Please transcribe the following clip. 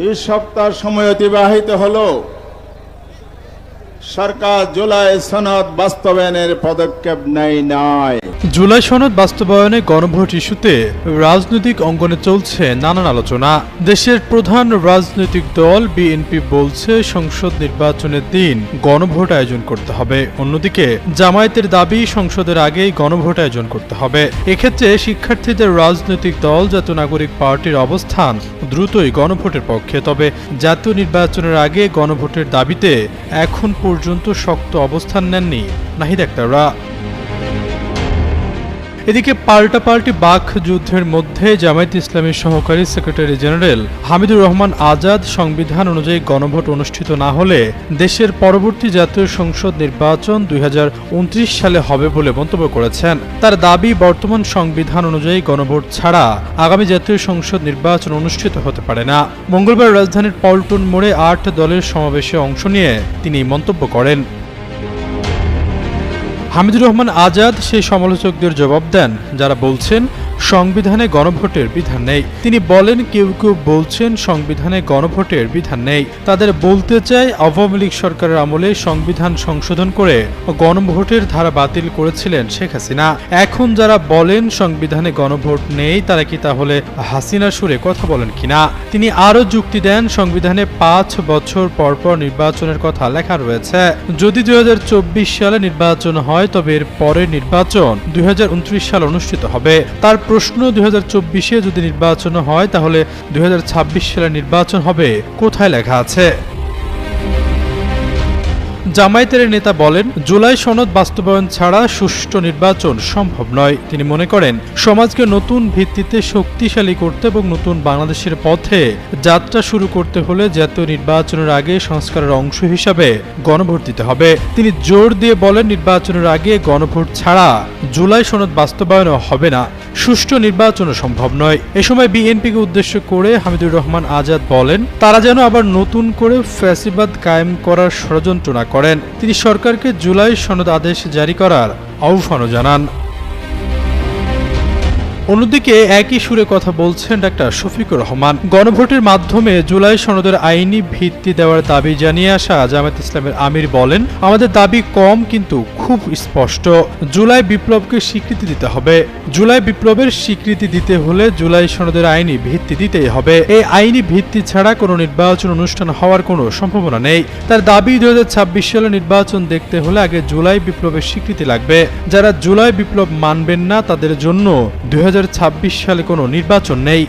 দুই সপ্তাহ সময় অতিবাহিত হল। সরকার জুলাই সনদ বাস্তবায়নের পদক্ষেপ নেয় নাই। জুলাই সনদ বাস্তবায়নে গণভোট ইস্যুতে রাজনৈতিক অঙ্গনে চলছে নানান আলোচনা। দেশের প্রধান রাজনৈতিক দল বিএনপি বলছে সংসদ নির্বাচনের দিন গণভোট আয়োজন করতে হবে। অন্যদিকে জামায়াতের দাবি, সংসদের আগেই গণভোট আয়োজন করতে হবে। এক্ষেত্রে শিক্ষার্থীদের রাজনৈতিক দল জাতীয় নাগরিক পার্টির অবস্থান দ্রুতই গণভোটের পক্ষে। তবে জাতীয় নির্বাচনের আগে গণভোটের দাবিতে এখন পর্যন্ত শক্ত অবস্থান নেননি নাহিদ আক্তাররা। এদিকে পাল্টাপাল্টি বাক যুদ্ধের মধ্যে জামায়াত ইসলামীর সহকারী সেক্রেটারি জেনারেল হামিদুর রহমান আজাদ সংবিধান অনুযায়ী গণভোট অনুষ্ঠিত না হলে দেশের পরবর্তী জাতীয় সংসদ নির্বাচন দুই হাজার উনত্রিশ সালে হবে বলে মন্তব্য করেছেন। তার দাবি, বর্তমান সংবিধান অনুযায়ী গণভোট ছাড়া আগামী জাতীয় সংসদ নির্বাচন অনুষ্ঠিত হতে পারে না। মঙ্গলবার রাজধানীর পল্টন মোড়ে আট দলের সমাবেশে অংশ নিয়ে তিনি মন্তব্য করেন। হামিদুর রহমান আজাদ সেই সমালোচকদের জবাব দেন, যারা বলছেন, সংবিধানে গণভোটের বিধান নেই। তিনি বলেন, কেউ কেউ বলছেন, সংবিধানে গণভোটের বিধান নেই। তাদের বলতে চাই আওয়ামী লীগ সরকারের আমলে সংবিধান সংশোধন করে গণভোটের ধারা বাতিল করেছিলেন শেখ হাসিনা। এখন যারা বলেন, সংবিধানে গণভোট নেই, তারা কি তাহলে হাসিনা সুরে কথা বলেন কিনা? তিনি আরও যুক্তি দেন, সংবিধানে পাঁচ বছর পরপর পর নির্বাচনের কথা লেখা রয়েছে। যদি দুই হাজার চব্বিশ সালে নির্বাচন হয়, তবে এর পরের নির্বাচন দুই হাজার উনত্রিশ সালে অনুষ্ঠিত হবে। তার প্রশ্ন, দুই যদি নির্বাচন হয়, তাহলে দুই হাজার ছাব্বিশ সালে নির্বাচন হবে, কোথায় লেখা আছে? জামায়াতের নেতা বলেন, জুলাই সনদ বাস্তবায়ন ছাড়া সুষ্ঠু নির্বাচন সম্ভব নয়। তিনি মনে করেন, সমাজকে নতুন ভিত্তিতে শক্তিশালী করতে এবং নতুন বাংলাদেশের পথে যাত্রা শুরু করতে হলে জাতীয় নির্বাচনের আগে সংস্কারের অংশ হিসাবে গণভোট দিতে হবে। তিনি জোর দিয়ে বলেন, নির্বাচনের আগে গণভোট ছাড়া জুলাই সনদ বাস্তবায়নও হবে না। সুষ্ঠু নির্বাচনও সম্ভব নয়। এ সময় বিএনপিকে উদ্দেশ্য করে হামিদুর রহমান আজাদ বলেন, তারা যেন আবার নতুন করে ফ্যাসিবাদ কায়েম করার ষড়যন্ত্র না করেন। তিনি সরকারকে জুলাই সনদ আদেশ জারি করার আহ্বানও জানান। অন্যদিকে একই সুরে কথা বলছেন ডাক্তার শফিকুর রহমান। গণভোটের মাধ্যমে জুলাই সনদের আইনি ভিত্তি দেওয়ার দাবি জানিয়ে আসা জামায়াত ইসলামের আমির বলেন, আমাদের দাবি কম কিন্তু খুব স্পষ্ট, জুলাই বিপ্লবকে স্বীকৃতি দিতে হবে। জুলাই বিপ্লবের স্বীকৃতি দিতে হলে জুলাই সনদের আইনি ভিত্তি দিতেই হবে। এই আইনি ভিত্তি ছাড়া কোনো নির্বাচন অনুষ্ঠান হওয়ার কোনো সম্ভাবনা নেই। তার দাবি দুই হাজার ছাব্বিশ সালে নির্বাচন দেখতে হলে আগে জুলাই বিপ্লবের স্বীকৃতি লাগবে। যারা জুলাই বিপ্লব মানবেন না, তাদের জন্য দুই হাজার ছাব্বিশ সালে কোনো নির্বাচন নেই।